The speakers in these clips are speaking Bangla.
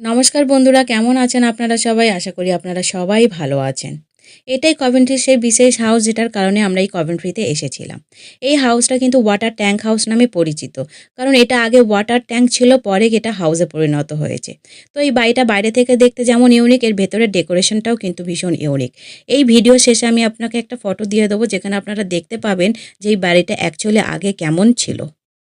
নমস্কার বন্ধুরা, কেমন আছেন আপনারা সবাই? আশা করি আপনারা সবাই ভালো আছেন। এটাই কভেন্ট্রির সেই বিশেষ হাউস যেটার কারণে আমরা এই কভেন্ট্রিতে এসেছিলাম। এই হাউসটা কিন্তু ওয়াটার ট্যাঙ্ক হাউস নামে পরিচিত। কারণ এটা আগে ওয়াটার ট্যাঙ্ক ছিল, পরে এটা হাউসে পরিণত হয়েছে। তো এই বাড়িটা বাইরে থেকে দেখতে যেমন ইউনিক এর ভেতরের ডেকোরেশনটাও কিন্তু ভীষণ ইউনিক এই ভিডিও শেষে আমি আপনাকে একটা ফটো দিয়ে দেবো, যেখানে আপনারা দেখতে পাবেন যে এই বাড়িটা অ্যাকচুয়ালি আগে কেমন ছিল।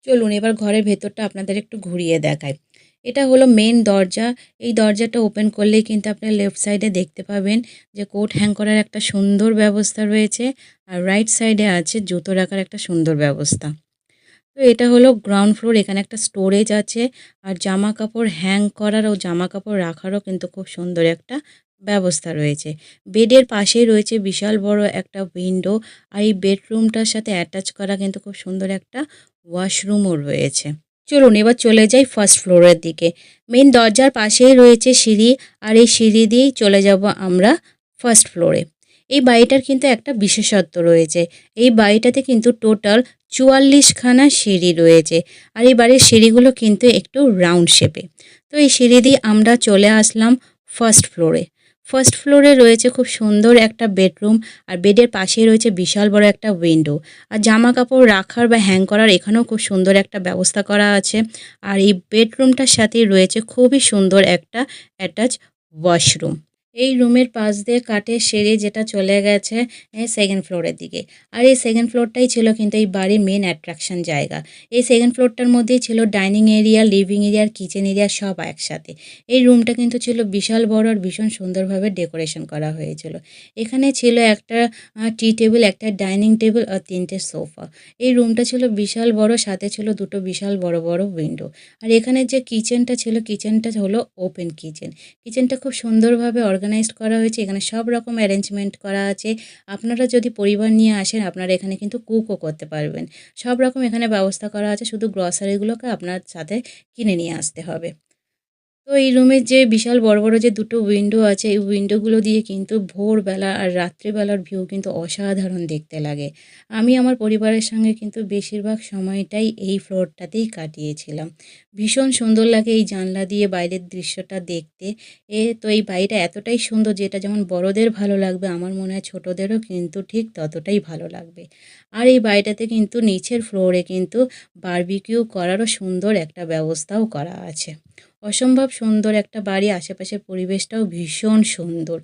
চলুন, এবার ঘরের ভেতরটা আপনাদের একটু ঘুরিয়ে দেখায় এটা হলো মেন দরজা। এই দরজাটা ওপেন করলেই কিন্তু আপনি লেফট সাইডে দেখতে পাবেন যে কোট হ্যাং করার একটা সুন্দর ব্যবস্থা রয়েছে আর রাইট সাইডে আছে জুতো রাখার একটা সুন্দর ব্যবস্থা। তো এটা হলো গ্রাউন্ড ফ্লোর এখানে একটা স্টোরেজ আছে আর জামা কাপড় হ্যাং করার ও জামা কাপড় রাখারও কিন্তু খুব সুন্দর একটা ব্যবস্থা রয়েছে। বেডের পাশেই রয়েছে বিশাল বড় একটা উইন্ডো আর এই বেডরুমটার সাথে অ্যাটাচ করা কিন্তু খুব সুন্দর একটা ওয়াশরুমও রয়েছে। চলুন, এবার চলে যাই ফার্স্ট ফ্লোরের দিকে। মেন দরজার পাশেই রয়েছে সিঁড়ি, আর এই সিঁড়ি দিয়েই চলে যাব আমরা ফার্স্ট ফ্লোরে এই বাড়িটার কিন্তু একটা বিশেষত্ব রয়েছে। এই বাড়িটাতে কিন্তু টোটাল চুয়াল্লিশখানা সিঁড়ি রয়েছে, আর এই বাড়ির সিঁড়িগুলো কিন্তু একটু রাউন্ড শেপে তো এই সিঁড়ি দিয়ে আমরা চলে আসলাম ফার্স্ট ফ্লোরে ফার্স্ট ফ্লোরে রয়েছে খুব সুন্দর একটা বেডরুম আর বেডের পাশে রয়েছে বিশাল বড় একটা উইন্ডো আর জামা কাপড় রাখার বা হ্যাং করার এখানেও খুব সুন্দর একটা ব্যবস্থা করা আছে। আর এই বেডরুমটার সাথে রয়েছে খুবই সুন্দর একটা অ্যাটাচ ওয়াশরুম এই রুমের পাশ দিয়ে কাঠের সিঁড়ি যেটা চলে গেছে সেকেন্ড ফ্লোরের দিকে। আর এই সেকেন্ড ফ্লোরটাই ছিল কিন্তু এই বাড়ির মেন অ্যাট্রাকশন জায়গা। এই সেকেন্ড ফ্লোরটার মধ্যেই ছিল ডাইনিং এরিয়া লিভিং এরিয়া আর কিচেন এরিয়া সব একসাথে। এই রুমটা কিন্তু ছিল বিশাল বড় আর ভীষণ সুন্দরভাবে ডেকোরেশন করা হয়েছিল। এখানে ছিল একটা টি টেবিল একটা ডাইনিং টেবিল আর তিনটে সোফা এই রুমটা ছিল বিশাল বড়, সাথে ছিল দুটো বিশাল বড় বড় উইন্ডো আর এখানে যে কিচেনটা ছিল কিচেনটা হলো ওপেন কিচেন কিচেনটা খুব সুন্দরভাবে অর্গানাইজড করা হয়েছে, এখানে সব রকম অ্যারেঞ্জমেন্ট করা আছে। আপনারা যদি পরিবার নিয়ে আসেন, আপনারা এখানে কিন্তু কুকও করতে পারবেন। সব রকম এখানে ব্যবস্থা করা আছে, শুধু গ্রসারিগুলোকে আপনার সাথে কিনে নিয়ে আসতে হবে। তো এই রুমের যে বিশাল বড় বড় যে দুটো উইন্ডো আছে, এই উইন্ডোগুলো দিয়ে কিন্তু ভোরবেলা আর রাত্রিবেলার ভিউ কিন্তু অসাধারণ দেখতে লাগে। আমি আমার পরিবারের সঙ্গে কিন্তু বেশিরভাগ সময়টাই এই ফ্লোরটাতেই কাটিয়েছিলাম। ভীষণ সুন্দর লাগে এই জানলা দিয়ে বাইরের দৃশ্যটা দেখতে। এ তো এই বাড়িটা এতটাই সুন্দর যেটা যেমন বড়দের ভালো লাগবে, আমার মনে হয় ছোটোদেরও কিন্তু ঠিক ততটাই ভালো লাগবে। আর এই বাড়িটাতে কিন্তু নিচের ফ্লোরে কিন্তু বারবিকিউ করারও সুন্দর একটা ব্যবস্থাও করা আছে। অসম্ভব সুন্দর একটা বাড়ি আশেপাশের পরিবেশটাও ভীষণ সুন্দর।